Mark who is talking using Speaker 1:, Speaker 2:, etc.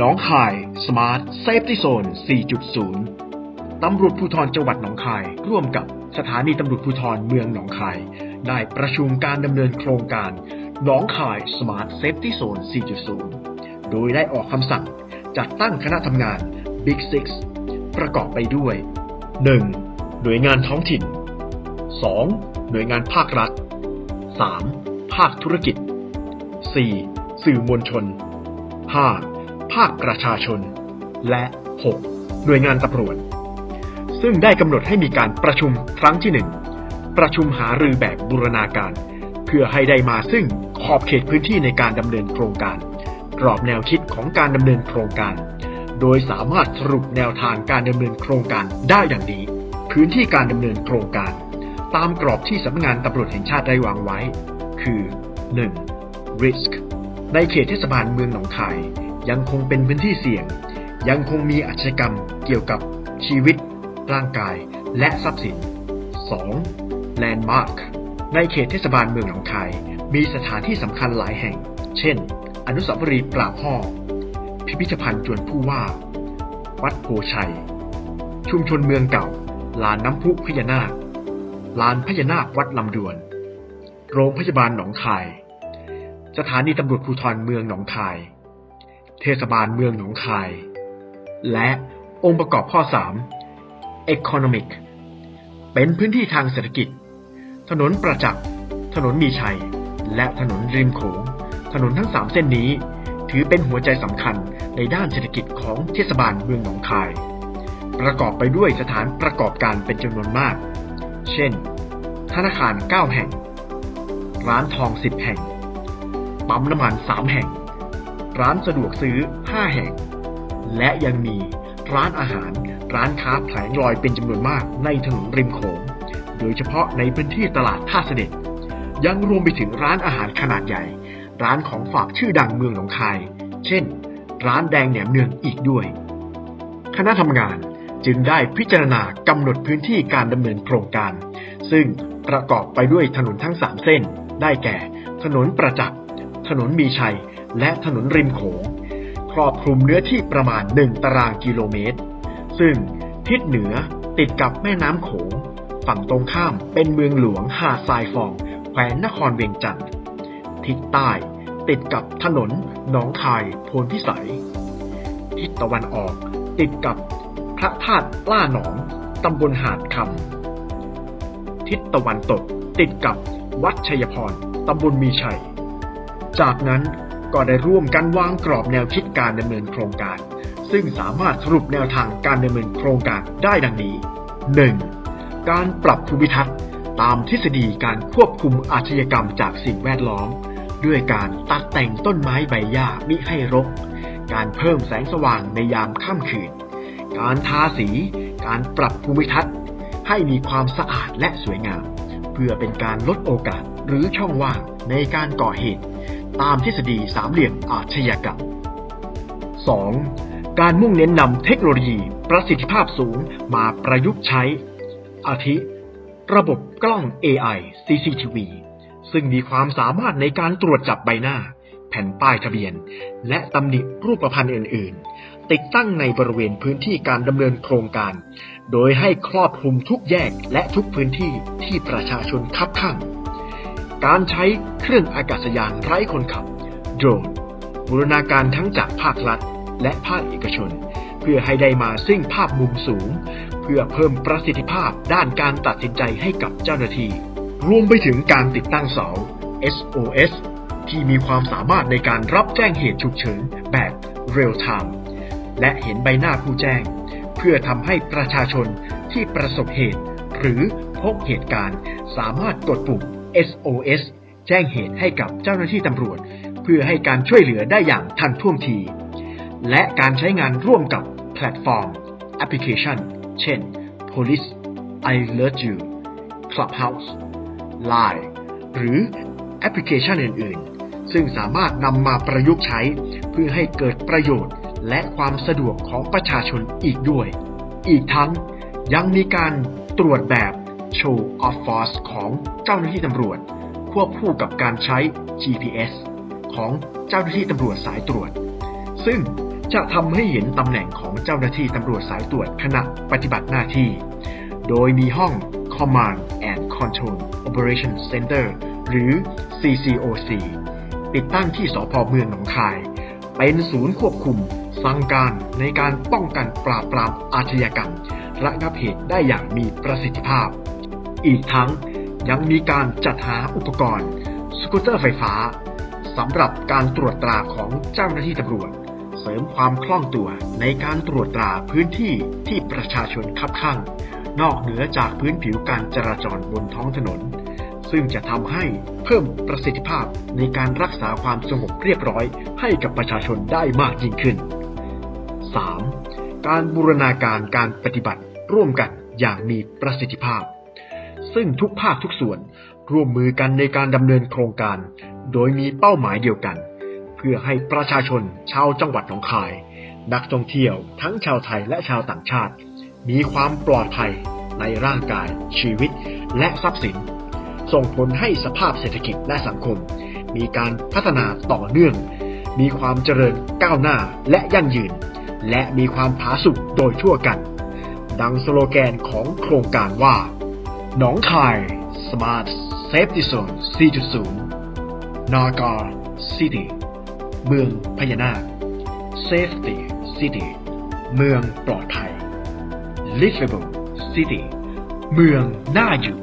Speaker 1: หนองคาย Smart Safety Zone 4.0 ตำรวจภูธรจังหวัดหนองคาย ร่วมกับสถานีตำรวจภูธรเมืองหนองคาย ได้ประชุมการดำเนินโครงการหนองคาย Smart Safety Zone 4.0 โดยได้ออกคำสั่งจัดตั้งคณะทำงาน Big Six ประกอบไปด้วย 1. หน่วยงานท้องถิ่น 2. หน่วยงานภาครัฐ 3. ภาคธุรกิจ 4. สื่อมวลชน 5. ภาคประชาชน และ 6. หน่วยงานตำรวจ ซึ่งได้กำหนดให้มีการประชุมครั้งที่1ประชุมหารือแบบบูรณาการ เพื่อให้ได้มาซึ่งขอบเขตพื้นที่ในการดำเนินโครงการ กรอบแนวคิดของการดำเนินโครงการ โดยสามารถสรุปแนวทางการดำเนินโครงการได้ดังนี้ พื้นที่การดำเนินโครงการ ตามกรอบที่สำนักงานตำรวจแห่งชาติได้วางไว้ คือ 1. risk ในเขตเทศบาลเมืองหนองคาย ยังคงเป็นพื้นที่เสี่ยง ยังคงมีอาชญากรรมเกี่ยวกับชีวิต ร่างกาย และทรัพย์สิน 2. landmark ในเขตเทศบาลเมืองหนองคาย มีสถานที่สำคัญหลายแห่ง เช่น อนุสาวรีย์ปราบพ่อพิพิธภัณฑ์จวนผู้ว่า วัดโพชัย ชุมชนเมืองเก่า ลานน้ำพุพญานาค ลานพญานาควัดลำดวน โรงพยาบาลหนองคาย สถานีตำรวจภูธรเมืองหนองคาย เทศบาลเมืองหนองคาย และองค์ประกอบข้อ 3 economic เป็นพื้นที่ทางเศรษฐกิจ ถนนประจักษ์ ถนนมีชัย และถนนริมโขง ถนนทั้ง 3 เส้นนี้ ถือเป็นหัวใจสำคัญในด้านเศรษฐกิจของเทศบาลเมืองหนองคาย ประกอบไปด้วยสถานประกอบการเป็นจำนวนมาก เช่น ธนาคาร 9 แห่ง ร้านทอง 10 แห่ง ปั๊มน้ำมัน 3 แห่ง ร้านสะดวกซื้อ 5 แห่ง และยังมีร้านอาหาร ร้านค้าแผลงลอยเป็นจำนวนมากในถนนริมโขง โดยเฉพาะในพื้นที่ตลาดท่าเสด็จ ยังรวมไปถึงร้านอาหารขนาดใหญ่ ร้านของฝากชื่อดังเมืองหนองคาย เช่น ร้านแดงแหนมเนืองอีกด้วย คณะทำงานจึงได้พิจารณากำหนดพื้นที่การดำเนินโครงการ ซึ่งประกอบไปด้วยถนนทั้ง 3 เส้น ได้แก่ ถนนประจักษ์ ถนนมีชัย และถนนริมโขง ครอบคลุมเนื้อที่ประมาณ 1 ตารางกิโลเมตร ซึ่งทิศเหนือติดกับแม่น้ำโขง ฝั่งตรงข้ามเป็นเมืองหลวงหาดทรายฟองแขวนนครเวียงจันทร์ทิศใต้ติดกับถนนหนองคายโพนพิสัย ทิศตะวันออกติดกับพระธาตุล่าหนองตำบลหาดคำทิศตะวันตกติดกับวัดชัยพรตำบลมีชัย จากนั้น ก็ได้ร่วมกันวางกรอบแนวคิดการดำเนินโครงการ ซึ่งสามารถสรุปแนวทางการดำเนินโครงการได้ดังนี้ 1. การปรับภูมิทัศน์ ตามทฤษฎีการควบคุมอาชญากรรมจากสิ่งแวดล้อม ด้วยการตัดแต่งต้นไม้ใบหญ้ามิให้รก การเพิ่มแสงสว่างในยามค่ำคืน การทาสี การปรับภูมิทัศน์ ให้มีความสะอาดและสวยงาม เพื่อเป็นการลดโอกาส หรือช่องว่างในการก่อเหตุ ตามทฤษฎีสามเหลี่ยมอาชญากรรม 2. การมุ่งเน้นนำเทคโนโลยีประสิทธิภาพสูงมาประยุกต์ใช้ อาทิ ระบบกล้อง AI CCTV ซึ่งมีความสามารถในการตรวจจับใบหน้า แผ่นป้ายทะเบียน และตำหนิรูปพรรณอื่น ๆ ติดตั้งในบริเวณพื้นที่การดำเนินโครงการ โดยให้ครอบคลุมทุกแยกและทุกพื้นที่ที่ประชาชนคับข้าง การใช้เครื่องอากาศยานไร้คนขับ โดรนบูรณาการทั้งจากภาครัฐ และภาคเอกชน เพื่อให้ได้มาซึ่งภาพมุมสูง เพื่อเพิ่มประสิทธิภาพด้านการตัดสินใจให้กับเจ้าหน้าที่ รวมไปถึงการติดตั้งเสา SOS ที่มีความสามารถในการรับแจ้งเหตุฉุกเฉินแบบ Real Time และเห็นใบหน้าผู้แจ้ง เพื่อทำให้ประชาชนที่ประสบเหตุ หรือพบเหตุการณ์สามารถกดปุ่ม SOS แจ้งเหตุให้กับเจ้าหน้าที่ตำรวจ เพื่อให้การช่วยเหลือได้อย่างทันท่วงที และการใช้งานร่วมกับแพลตฟอร์ม แอปพลิเคชัน เช่น Police I Alert You Clubhouse Line หรือแอปพลิเคชันอื่น ๆ ซึ่งสามารถนำมาประยุกต์ใช้ เพื่อให้เกิดประโยชน์ และความสะดวกของประชาชนอีกด้วย อีกทั้งยังมีการตรวจแบบ Show of Force ของเจ้าหน้าที่ตำรวจ ควบคู่กับการใช้ GPS ของเจ้าหน้าที่ตำรวจสายตรวจ ซึ่งจะทำให้เห็นตำแหน่งของเจ้าหน้าที่ตำรวจสายตรวจขณะปฏิบัติหน้าที่ โดยมีห้อง Command and Control Operation Center หรือ CCOC ติดตั้งที่สพเมืองหนองคาย เป็นศูนย์ควบคุมสั่งการในการป้องกันปราบปรามอาชญากรรมระงับเหตุได้อย่างมีประสิทธิภาพ อีกทั้งยังมีการจัดหาอุปกรณ์ สกูตเตอร์ไฟฟ้าสำหรับการตรวจตราของเจ้าหน้าที่ตำรวจ เสริมความคล่องตัวในการตรวจตราพื้นที่ที่ประชาชนคับข้าง นอกเหนือจากพื้นผิวการจราจรบนท้องถนน ซึ่งจะทำให้เพิ่มประสิทธิภาพในการรักษาความสงบเรียบร้อยให้กับประชาชนได้มากยิ่งขึ้น 3. การบูรณาการการปฏิบัติร่วมกันอย่างมีประสิทธิภาพ ซึ่งทุกภาคทุกส่วนร่วมมือกันในการดำเนินโครงการ โดยมีเป้าหมายเดียวกัน เพื่อให้ประชาชนชาวจังหวัดหนองคาย นักท่องเที่ยวทั้งชาวไทยและชาวต่างชาติ มีความปลอดภัยในร่างกาย ชีวิต และทรัพย์สิน ส่งผลให้สภาพเศรษฐกิจและสังคม มีการพัฒนาต่อเนื่อง มีความเจริญก้าวหน้าและยั่งยืน และมีความผาสุกโดยทั่วกัน ดังสโลแกนของโครงการว่า หนองคาย Smart Safety Zone 4.0 นากา City เมืองพญานาค Safety City เมืองปลอดภัย Livable City เมืองน่าอยู่